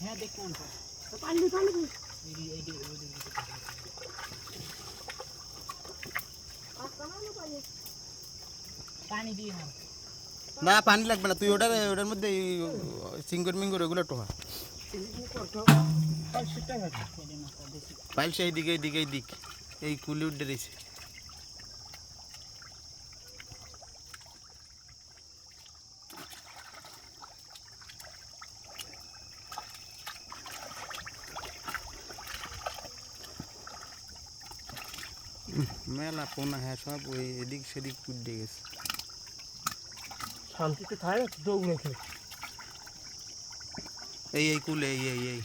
হ্যাঁ দেখ কোন পানি পানি পানি দিয়ে না না পানি লাগবে না। তুই ওটার ওটার মধ্যে সিঙ্গর মিঙ্গর ওগুলো টোহা। পাইল সেই দিকে এইদিকে দিক এই কুলি উঠে দিছে মেলা পোনা হ্যাঁ সব ওই এদিক সেদিক উঠে গেছে শান্তিতে থাকে দৌড়ে খেয়ে এই এই কুলে এই এই এই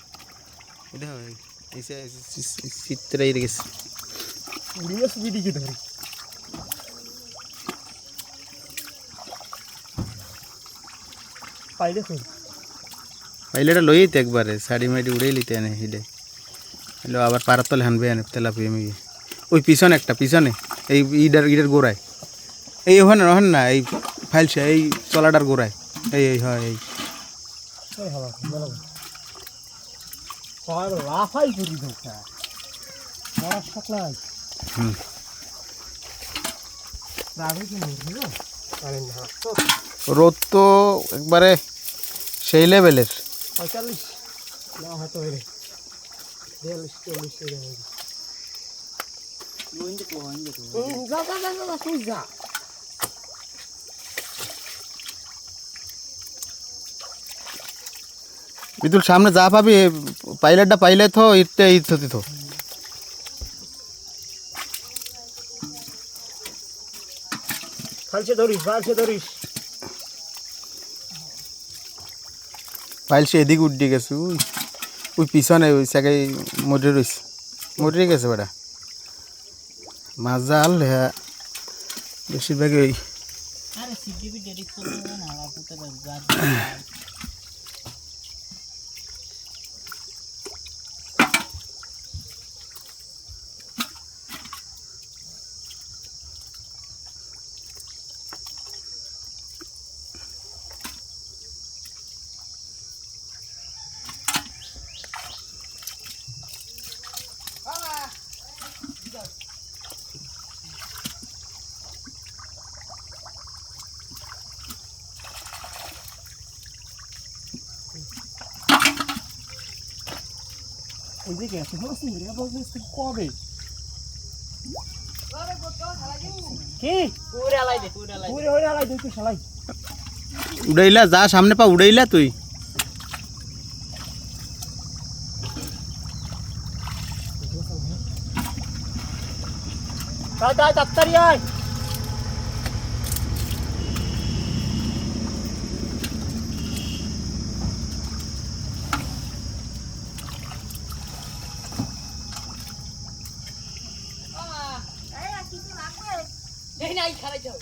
এটা হয় এই চিত্রে এই গেছে উড়িয়ে সুবিদিকে ধরে পাইলে শুন পাইলেটা লইই তো একবারে শাড়ি মাড়ি উড়েই লিতে আনে হিডে এলো আবার পাড়ার তলে হানবে আনে তেলাপিয়া মিগে ওই পিছনে একটা পিছনে। এই ইডার ইডার গোড়ায়। এই ওখানে ওখানে না এই ফাইলছে এই চলাটার গোড়ায়। এই এই হয় এই। এই রোদ তো একবারে সেই লেভেলের। পঁয়তাল্লিশ। না হয়তো যা তুই যা বিদুল সামনে যা পাবি পাইলেটটা পাইলে তো ইটটা ইট হতি তো ফালছে ধরিস ফালছে ধরিস। পাইলছে এদিকে উঠে গেছে ওই ওই পিছনে ওই জায়গায় মরে রয়েছে মরে গেছে বেটা। মাছ জাল হ্যাঁ। বেশিরভাগই ওই পুতে গাছ হচ্ছে রে বলছিস কবে কি পুরা লাই দে পুরা লাই পুরে হইরা লাই তুই শালাই। উড়াইলা যা সামনে পা উড়াইলা তুই। তাই তাই তাড়াতাড়ি আয় দেখ নাই খারাই যাও।